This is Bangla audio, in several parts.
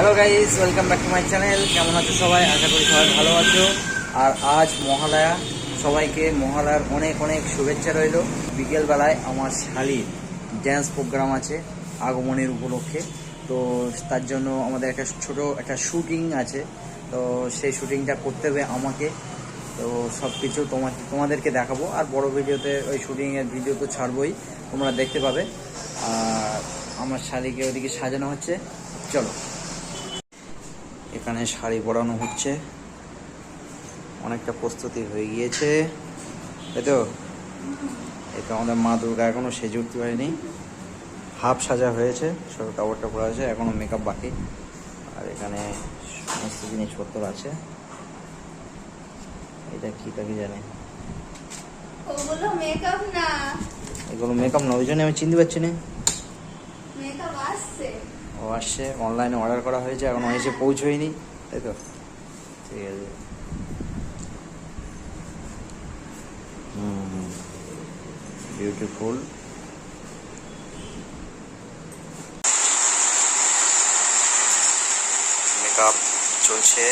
Hello guys welcome back to my channel কেমন আছো সবাই? আশা করি সবাই ভালো আছো। আর আজ মহালয়া। সবাইকে মহালয়ার অনেক অনেক শুভেচ্ছা রইল। বিকেলবেলায় আমার শালির ড্যান্স প্রোগ্রাম আছে আগমনের উপলক্ষে। তো তার জন্য আমাদের একটা ছোট একটা শুটিং আছে। তো সেই শুটিংটা করতে হবে আমাকে। তো সব কিছু তোমাকে তোমাদেরকে দেখাবো। আর বড় ভিডিওতে ওই শুটিংয়ের ভিডিও তো ছাড়বোই। তোমরা দেখতে পাবে। আর আমার শাড়িকে ওদিকে সাজানো হচ্ছে। চলো। এখানে শাড়ি পরানো হচ্ছে। অনেকটা প্রস্তুতি হয়ে গিয়েছে। তাই তো? তো আমাদের মা দুর্গা এখনও সেজে উঠতে পারেনি হাফ সাজা হয়েছে সব কাপড়টা পরা আছে এখনও মেকআপ বাকি। আর এখানে সমস্ত জিনিসপত্র আছে। এটা কি তাকে জানে? ওগুলো মেকআপ না। এগুলো মেকআপ না ওই জন্য আমি চিনতে পারছি না। আসছে অনলাইনে অর্ডার করা হয়েছে এখনও এসে পৌঁছয়নি তাই তো? ঠিক আছে। হুম বিউটিফুল মেকআপ চলছে।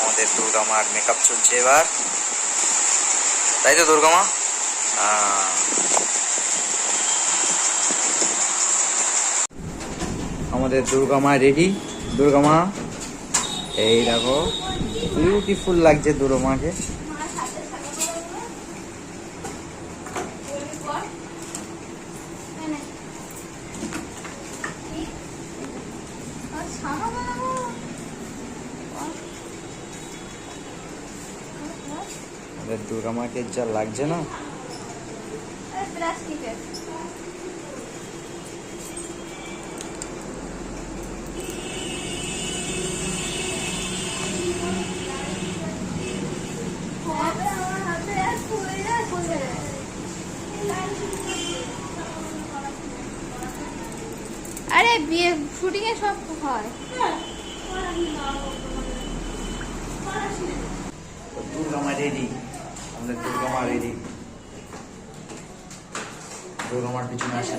আমাদের দুর্গা মার মেকআপ চলছে এবার। তাই তো দুর্গা মা আমাদের দুর্গা মা রেডি। দুর্গা মা, এই দেখো বিউটিফুল লাগছে দুর্গা মাকে। দুর্গা মাকে যা লাগছে না। প্লাস্টিকের আমার হাতে আর খুলে না খুলে আরে বিয়ে শুটিং এ সব হয়। দুর্গা রেডি আমাদের রেডি আসে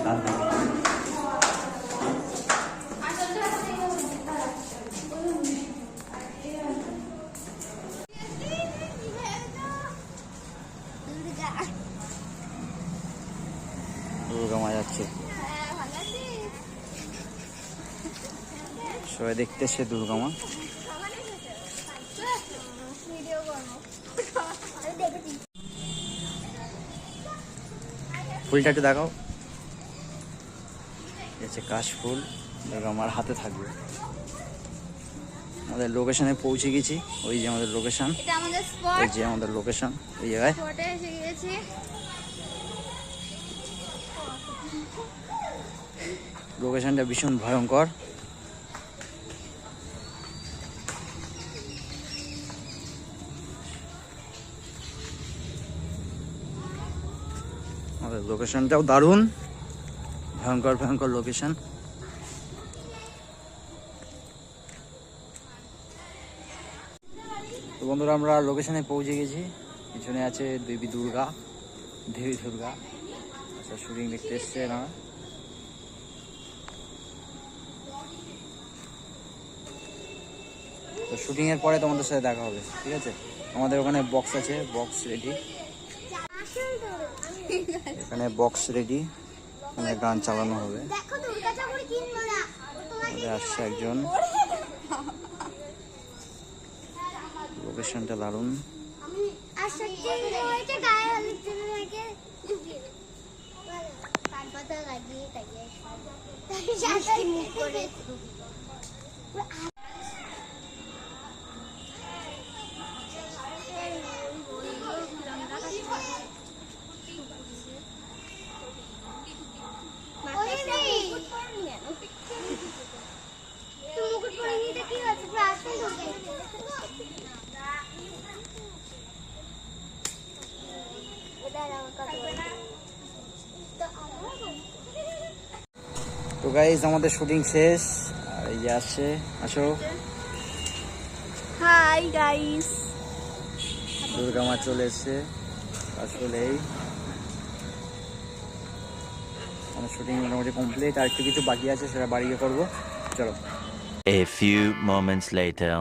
দুর্গা মা যাচ্ছে। সবাই দেখতেছে দুর্গা মা। ফুলটা একটু দেখাও। এই হচ্ছে কাশ ফুল দুর্গা মার হাতে থাকবে। আমাদের লোকেশনে পৌঁছে গেছি ওই যে আমাদের লোকেশন ওই যে আমাদের লোকেশন ওই জায়গায়। লোকেশনটা ভীষণ ভয়ঙ্কর। লোকেশনটাও দারুণ। ভয়ঙ্কর ভয়ঙ্কর লোকেশন। তো বন্ধুরা, আমরা লোকেশনে পৌঁছে গেছি। পিছনে আছে দেবী দুর্গা দেবী দুর্গা। আচ্ছা শুটিং দেখতে এসছে না তো শুটিং এর পরে তোমাদের সাথে দেখা হবে, ঠিক আছে? আমাদের ওখানে বক্স আছে বক্স রেডি এখানে বক্স রেডি এখানে গান চালানো হবে। আসছে একজন। লোকেশনটা দারুণ। লাগিয়ে তাকিয়ে সাথে মুখ করে মুকুট পরে নিতে কি হচ্ছে প্রার্থনা ঢুকে তো গাইজ আমাদের শুটিং শেষ। আর এই যে আসছে আসো। হাই গাইস দুর্গা মা চলে এসছে। আসলেই। আমার শুটিং মোটামুটি কমপ্লিট আর একটু কিছু বাকি আছে সেটা বাড়িয়ে করব। চলো। A few moments later.